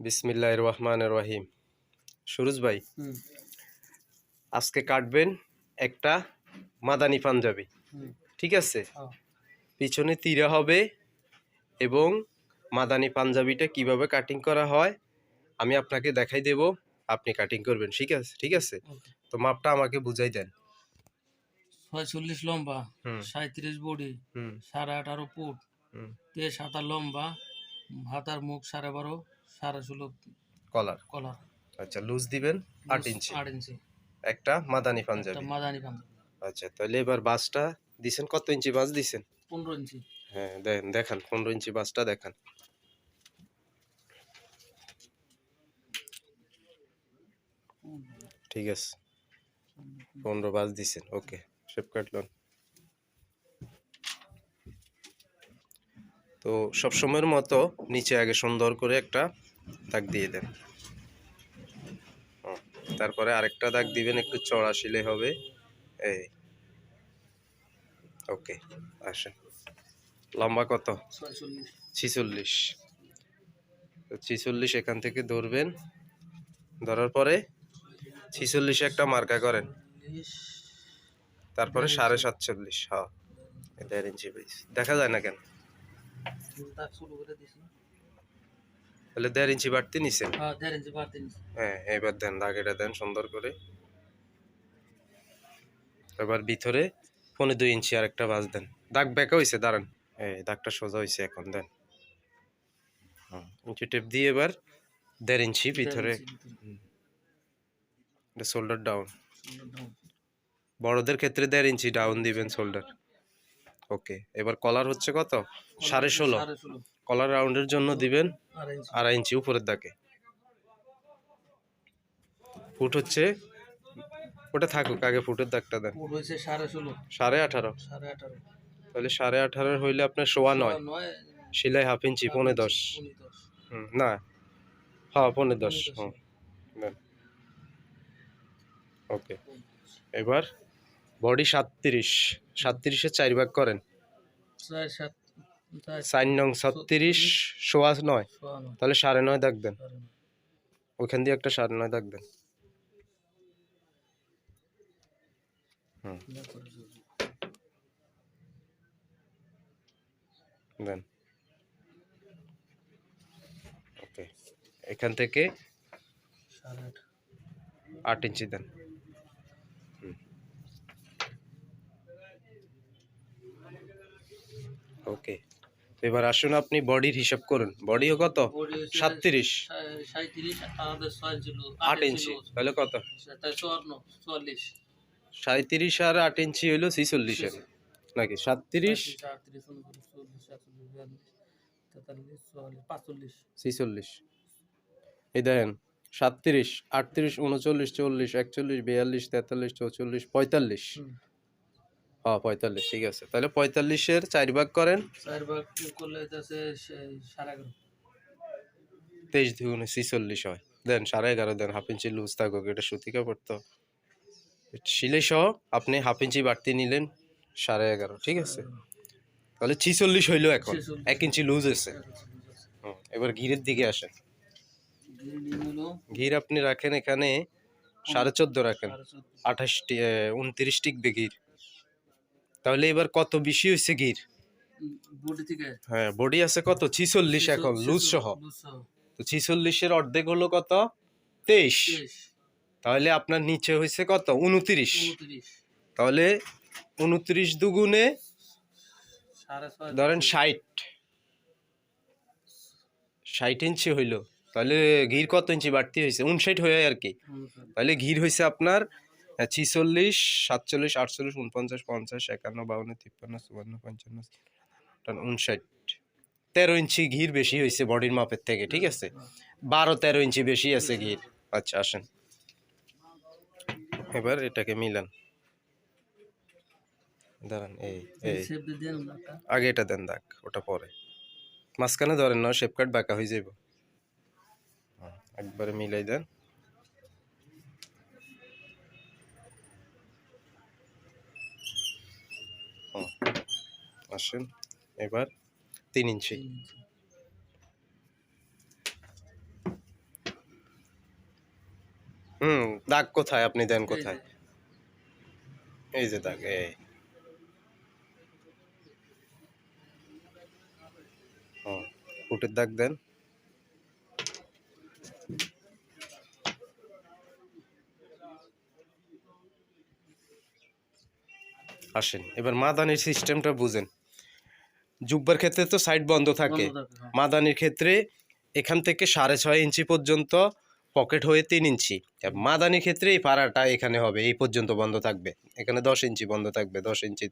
বিসমিল্লাহ রহমান রহিম সুরজ ভাই আজকে কাটবেন একটা মাদানি পাঞ্জাবি ঠিক আছে? হ্যাঁ। পিছনে তীরা হবে এবং মাদানি পাঞ্জাবিটা কীভাবে কাটিং করা হয় আমি আপনাকে দেখাই দেব আপনি কাটিং করবেন ঠিক আছে? ঠিক আছে? তো মাপটা আমাকে বুঝাই দেন। ছয়চল্লিশ লম্বা হুম। সাঁত্রিশ বডি হুম। সাড়ে আঠারো ফুট হুম। তে সাতা লম্বা হাতার মুখ সাড়ে বারো সাড়ে ষোলো কলার কলার আচ্ছা লুজ দিবেন আট ইঞ্চি। আট ইঞ্চি। একটা মাদানি পাঞ্জাবি। মাদানি পাঞ্জাবি। আচ্ছা তাহলে এবার বাসটা দিছেন কত ইঞ্চি বাস দিছেন? পনেরো ইঞ্চি। হ্যাঁ দেখান পনেরো ইঞ্চি বাসটা দেখান। ঠিক আছে। পনেরো বাস দিছেন ওকে শেপ কাটলন তো সব সময়ের মতো নিচে আগে সুন্দর করে একটা দাগ দিয়ে দেন। তারপরে আরেকটা দাগ দিবেন একটু চড়া শিলে হবে। এই ওকে আসেন। লম্বা কত? ছিচল্লিশ। তো ছিচল্লিশ এখান থেকে ধরবেন। ধরার পরে ছিচল্লিশে একটা মার্কা করেন। তারপরে সাড়ে সাতচল্লিশ হ্যাঁ। দেড় ইঞ্চি দেখা যায় না কেন? শুরু করে দিছি। তাহলে দেড় ইঞ্চি বাড়তি নিছেন? হ্যাঁ হ্যাঁ এবার দেন দাগেটা দেন সুন্দর করে। এবার ভিতরে পনেরো দুই ইঞ্চি আর একটা বাজ দেন। দাগ বেঁকা হয়েছে দাঁড়ান। এই দাগটা সোজা হয়েছে এখন দেন। ইঞ্চি টেপ দিয়ে এবার দেড় ইঞ্চি ভিতরে। Shoulder down. বড়দের ক্ষেত্রে দেড় ইঞ্চি ডাউন দিবেন শোল্ডার। ওকে এবার কলার হচ্ছে কত? সাড়ে ষোলো। কলার রাউন্ডের জন্য দিবেন আড়াই ইঞ্চি। উপরের দাগে। ফুট হচ্ছে ওটা থাকুক আগে ফুটের দাগটা দেন। সাড়ে আঠারো। আঠারো। তাহলে সাড়ে আঠারোর হইলে আপনার সোয়া নয়। সেলাই হাফ ইঞ্চি পনেরো দশ। না হ্যাঁ পনেরো দশ হুম ওকে এবার বডি সাতত্রিশ। সাতত্রিশে চার ভাগ করেন। সাইন নং ছত্রিশ সোয়া নয়। তাহলে সাড়ে নয় নয়। ওইখান দিয়ে একটা সাড়ে নয় দাগ দেন। হুম। দেন। ওকে। এখান থেকে আট। ইঞ্চি দেন। হুম। এবার আসুন আপনি বডির হিসাব করুন। বডিও কত? সাতত্রিশ। আট ইঞ্চি তাহলে কত? সাঁত্রিশ আর আট ইঞ্চি হইল ছিচল্লিশের। নাকি? সাতত্রিশ? ছিচল্লিশ। এই দেখেন সাতত্রিশ আটত্রিশ উনচল্লিশ চল্লিশ একচল্লিশ বিয়াল্লিশ তেতাল্লিশ চৌচল্লিশ পঁয়তাল্লিশ। হ্যাঁ পঁয়তাল্লিশ ঠিক আছে। তাহলে পঁয়তাল্লিশের চার ভাগ করেন। চার ভাগ করলে সাড়ে তেইশ দুগুণে ছিচল্লিশ হয়। দেন সাড়ে এগারো দেন হাফ ইঞ্চি লুজ থাকুক এটা সুতি কাপড় তো সিলাই সহ আপনি হাফ ইঞ্চি বাড়তি নিলেন সাড়ে এগারো ঠিক আছে? তাহলে ছিচল্লিশ হইল এখন। এক ইঞ্চি লুজ আছে। এবার ঘিরের দিকে আসেন। ঘির আপনি রাখেন এখানে সাড়ে চোদ্দ রাখেন। আঠাশটি উনত্রিশ টিকবে ঘির তাহলে এবার কত? বেশি হয়েছে গির? হ্যাঁ বডি আছে কত? ছিচল্লিশ এখন লুজ সহ তো ছিচল্লিশের অর্ধেক হলো কত? তেইশ। তাহলে আপনার নিচে হয়েছে কত? উনত্রিশ। উনত্রিশ। তাহলে উনত্রিশ দুগুণে ধরেন ষাট। ষাট ইঞ্চি হইল। তাহলে ঘির কত ইঞ্চি বাড়তি হয়েছে? উনষাট হয়ে আর কি। তাহলে ঘির হয়েছে আপনার ছিচল্লিশ সাতচল্লিশ আটচল্লিশ উনপঞ্চাশ পঞ্চাশ একান্ন বাউন্ন তিপ্পান্ন চুয়ান্ন পঞ্চান্ন উনষাট তেরো ইঞ্চি ঘির বেশি হয়েছে বডির মাপের থেকে ঠিক আছে? বারো তেরো ইঞ্চি বেশি আছে ঘির। আচ্ছা আসেন। এবার এটাকে মিলান। দাঁড়ান এই এই। আগে এটা দেন দাগ ওটা পরে। মাঝখানে ধরেন না শেপ কাট বাঁকা হয়ে যাইব। হুম, একবারে মিলাই দেন। আসেন এবার তিন ইঞ্চি। হুম দাগ কোথায়? আপনি দেন কোথায়? এই যে দাগ এই। ফুটের দাগ দেন। আসেন এবার মাদানের সিস্টেমটা বুঝেন। জুব্বার ক্ষেত্রে তো সাইড বন্ধ থাকে। হ্যাঁ। মাদানির ক্ষেত্রে এখান থেকে সাড়ে ছয় ইঞ্চি পর্যন্ত পকেট হয়ে তিন ইঞ্চি। মাদানির ক্ষেত্রে এই পাড়াটা এখানে হবে এই পর্যন্ত বন্ধ থাকবে। এখানে দশ ইঞ্চি বন্ধ থাকবে দশ ইঞ্চি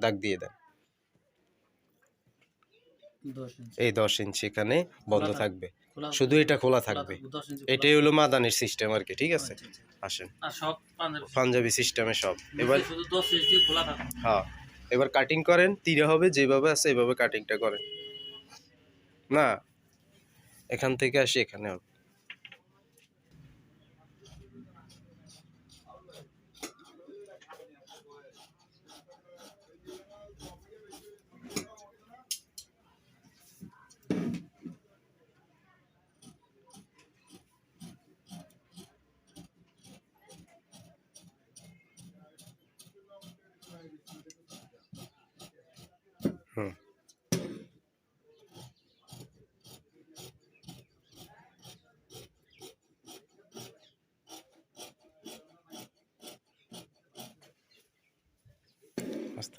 দাগ দিয়ে দেন। এই দশ ইঞ্চি এখানে বন্ধ থাকবে। শুধু এটা খোলা থাকবে। এটাই হলো মাদানির সিস্টেম আর কি ঠিক আছে? আচ্ছা, আচ্ছা। আসেন। পাঞ্জাবি সিস্টেমে সব। এবার হ্যাঁ। এবার কাটিং করেন, তীরে হবে, যেভাবে আছে এভাবে কাটিংটা করেন। না, এখান থেকে আসি, এখানে হবে।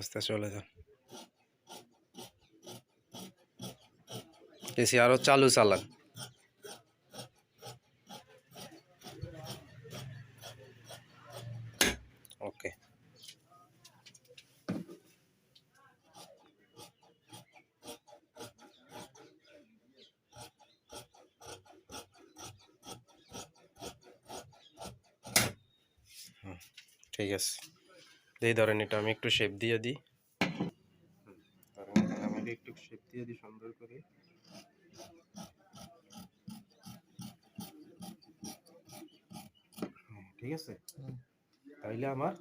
আস্তে আস্তে চলে যান এসি আরও চালু চালান ওকে হুম, ঠিক আছে এই ধরেন এটা আমি একটু শেপ দিয়ে দিই। ধরেন এখানে আমি একটু শেপ দিয়ে দিই সুন্দর করে। হুম, ঠিক আছে। তাইলে আমার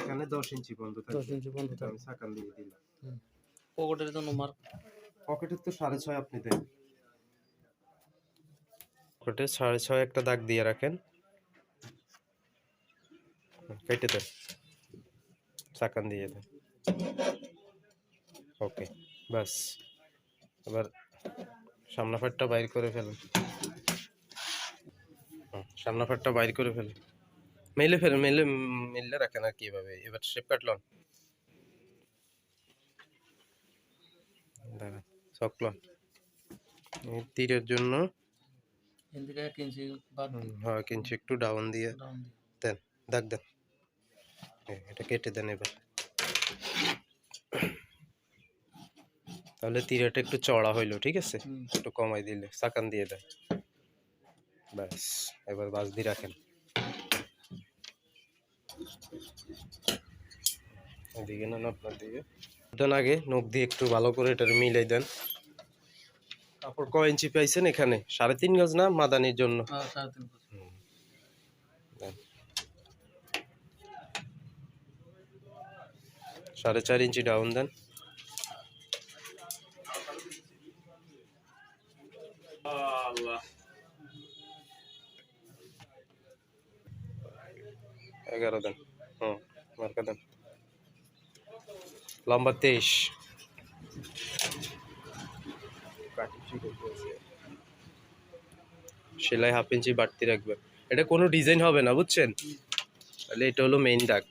এখানে দশ ইঞ্চি বন্ধ দশ ইঞ্চি বন্ধ আমি সাকান দিয়ে দিলাম। পকেটের জন্য মার্ক পকেটের তো সাড়ে ছয় আপনি দেন। পকেটে সাড়ে ছয় একটা দাগ দিয়ে রাখেন। কেটে দেন। চাকান দিয়ে দেন। ওকে বাস এবার সামনা ফাটটা বাইর করে ফেলুন। সামনা ফাটটা বাইর করে ফেলুন। মেলে ফেলুন মেলে মেলে রাখেন আর কি এভাবে। এবার শেপ কাটলন দাঁড়ান চকলন এই তীরের জন্য। হয় কিঞ্চি একটু ডাউন দিয়ে। দেন দাগ দেন। এটা কেটে দেন এবার। তাহলে তীরেটা একটু চড়া হইল ঠিক আছে? একটু কমাই দিলে সাকান দিয়ে দেন। ব্যাস এবার বাস দিয়ে রাখেন। এদিকে না আপনার দিকে। দেন আগে নখ দিয়ে একটু ভালো করে এটা মিলাই দেন। কাপড় কয় ইঞ্চি পাইছেন এখানে? সাড়ে তিন গজ না মাদানির জন্য হ্যাঁ সাড়ে তিন ফুট। হুম। দেন। সাড়ে চার ইঞ্চি ডাউন দেন। এগারো দেন। হুম মার্কা দেন। লম্বা তেইশ। সেলাই হাফ ইঞ্চি বাড়তি রাখবেন এটা কোনো ডিজাইন হবে না বুঝছেন? তাহলে এটা হলো মেইন দাগ।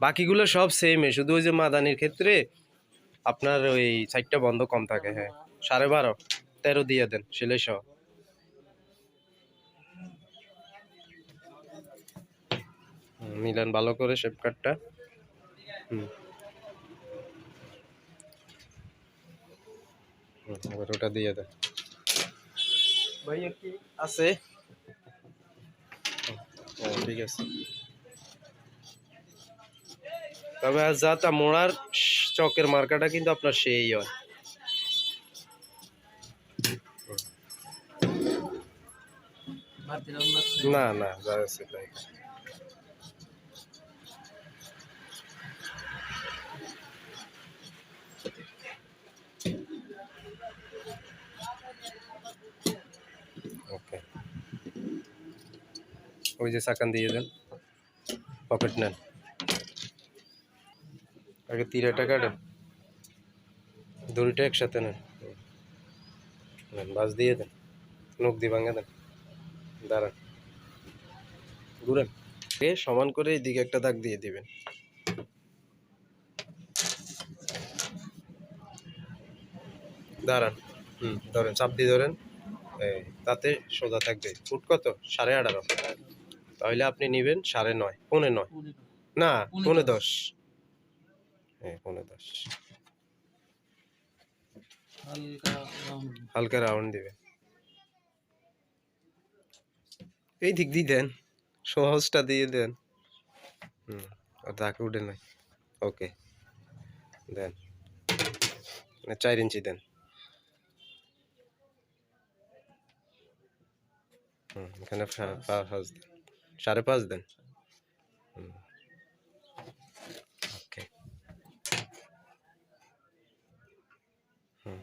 বাকিগুলো সব সেমে শুধু ওই যে মাদানির ক্ষেত্রে আপনার ওই সাইডটা বন্ধ কম থাকে হ্যাঁ। সাড়ে বারো তেরো দিয়ে দেন সেলাই সহ। মিলান ভালো করে শেপ কাটটা হুম। এবার ওটা দিয়ে দেন। ভাইয়া কি আছে? ও, ঠিক আছে। তবে যাতা মোড়ার চকের মার্কাটা কিন্তু আপনার সেই হয়। না না, যা তাই। ওকে ওই যে চাকান দিয়ে দেন। পকেট নেন। আগে তিরাটা কাটেন দড়িটা একসাথে নেন। বাস দিয়ে দেন নখ দিয়ে ভাঙে দেন। দাঁড়ান। ঘুরেন। সমান করে এইদিকে একটা দাগ দিয়ে দিবেন। দাঁড়ান। হুম ধরেন চাপ দিয়ে ধরেন তাতে সোজা থাকবে। ফুট কত? সাড়ে আঠারো। তাহলে আপনি নেবেন সাড়ে নয় পৌনে নয়। না পৌনে দশ। হ্যাঁ পৌনে দশ। হালকা রাউন্ড দিবে। এই দিক দিয়ে দেন সহজটা দিয়ে দেন। হুম আর তাকে উঠে নাই। ওকে দেন। মানে চার ইঞ্চি দেন। হুম এখানে সাড়ে পাঁচ দেন হুম ওকে হুম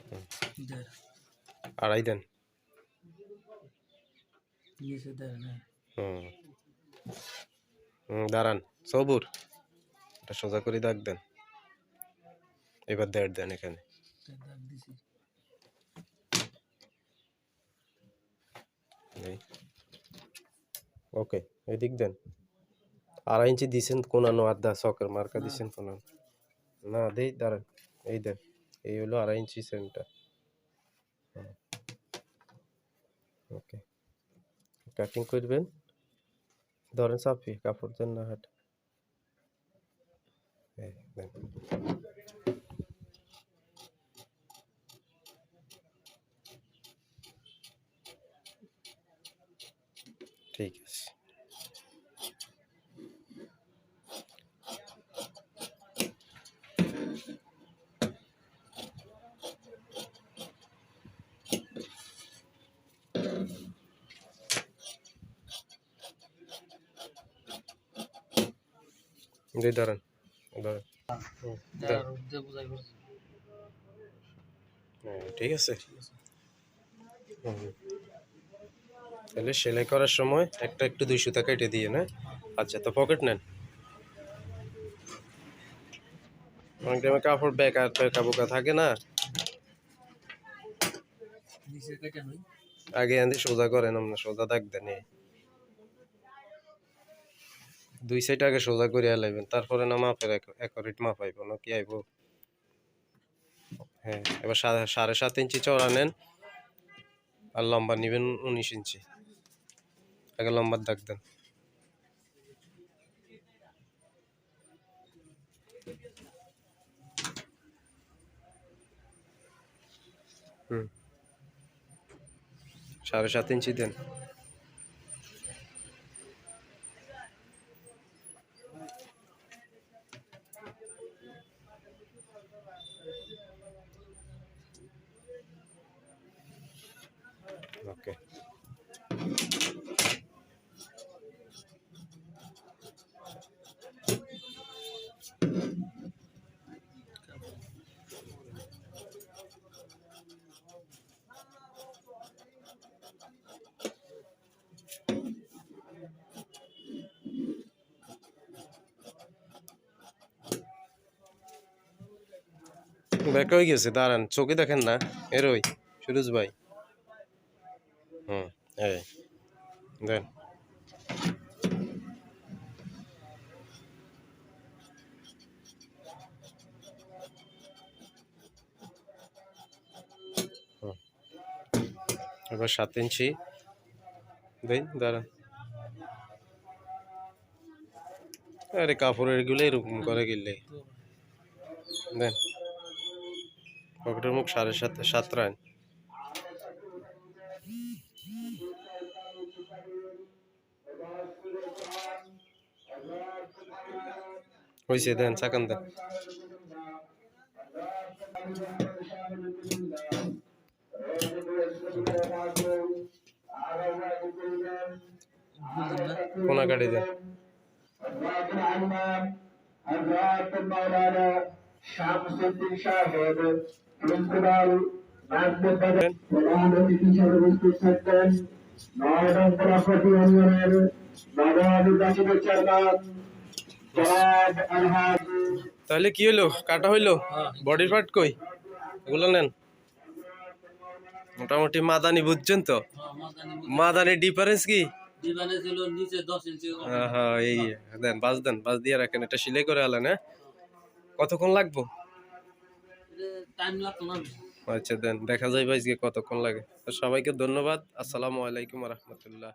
দেড় আড়াই দেন হুম দাঁড়ান সবুর এটা সোজা করে দাগ দেন এবার দেড় দেন এখানে ওকে এদিক দেন আড়াই ইঞ্চি দিছেন কোনানো আধা সকের মার্কা। দিছেন কোনানো না দেই দাঁড়ান এই দেন এই হলো আড়াই ইঞ্চি সেন্টার ওকে। কাটিং করবেন। ধরেন সাফি কাপড় দেন না হাট এই দেন ঠিক আছে দুই দাঁড়ান হ্যাঁ, ঠিক আছে। তাহলে সেলাই করার সময় একটা একটু দুই সুতা কেটে দিয়ে না? আচ্ছা তো পকেট নেন। অনেক টাইমে কাপড় বেকার বেকা বোকা থাকে না? আগে আনতে সোজা করেন আপনার সোজা এই। দুই সাইড আগে সোজা করিয়া লাইবেন, তারপরে না মাপের একরিট মাপ আইব না কি আইব? হ্যাঁ এবার সাড়ে সাত ইঞ্চি চড়া নেন, আর লম্বা নিবেন উনিশ ইঞ্চি। আগে লম্বার দাগ দেন। সাড়ে সাত ইঞ্চি দেন ওকে ব্যাক হয়ে গেছে, দাঁড়ান, চোখে দেখেন না। এরই সুরজ ভাই। হুম দেন। এবার সাত ইঞ্চি। দেই, দাঁড়ান। আরে, কাপড়েরগুলো এরকম করে গেলে। দেন। পকেটের মুখ সাড়ে সাত সাতরান হয়েছে দেন চাকান দেন। কোনা গাড়ি দেন প্রিন্সিপাল প্রধান অতিথি হিসেবে উপস্থিত থাকবেন। নয়ডঙ্করাপতি ইউনিয়নের নবনির্বাচিত চেয়ারম্যান জনাব আলহাজ। তাহলে কি হইল কাটা হইল? হ্যাঁ। বডির পার্ট কই? এগুলো নেন। মোটামুটি মাদানি বুঝছেন তো? হ্যাঁ মাদানি মাদানির ডিফারেন্স কি? দিবানে ছিল নিচে দশ ইঞ্চি হ্যাঁ, হ্যাঁ এই দেন বাস দেন বাস দিয়ে রাখেন। এটা সিলাই করে আলেন হ্যাঁ? কতক্ষণ লাগবো টাইম লাগতো না বেশি। আচ্ছা দেন দেখা যায় আজকে কতক্ষণ লাগে। সবাইকে ধন্যবাদ। আসসালামু আলাইকুম রহমতুল্লাহ।